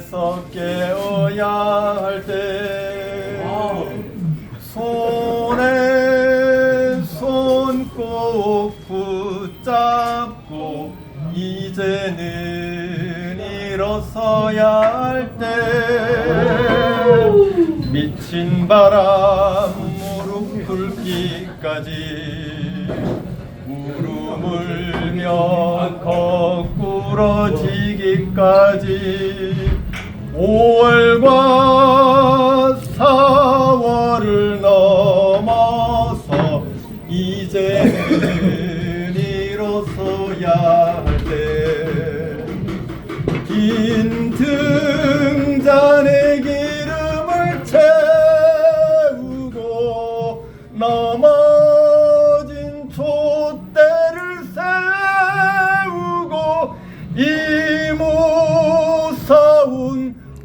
에서 깨어야 할 때 손에 손 꼭 붙잡고 이제는 일어서야 할 때 미친 바람 무릎 꿇기까지 무릎을며 거꾸러지기까지 5월과 4월을 넘어서 이제는 일어서야 할 때 긴 등잔에 기름을 채우고 넘어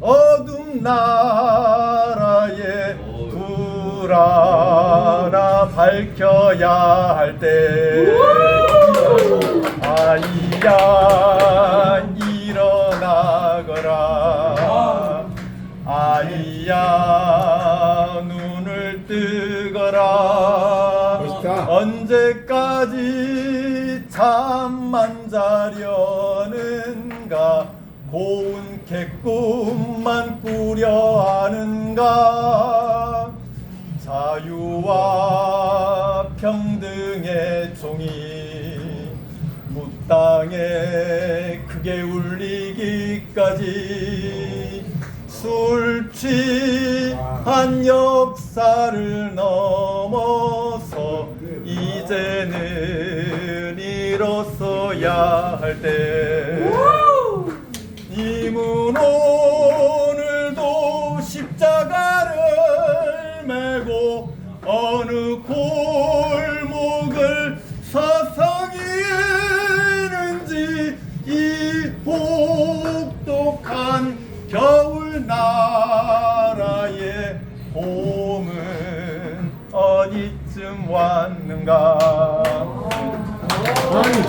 어둠 나라에 불 하나 밝혀야 할 때. 아이야 일어나거라. 아이야 눈을 뜨거라. 언제까지 잠만 자려는가? 고운 개꿈만 꾸려 하는가? 자유와 평등의 종이 무땅에 크게 울리기까지 술 취한 역사를 넘어서 이제는 일어서야 할때 오늘도 십자가를 메고 어느 골목을 서성이는지 이 혹독한 겨울 나라의 봄은 어디쯤 왔는가 아니,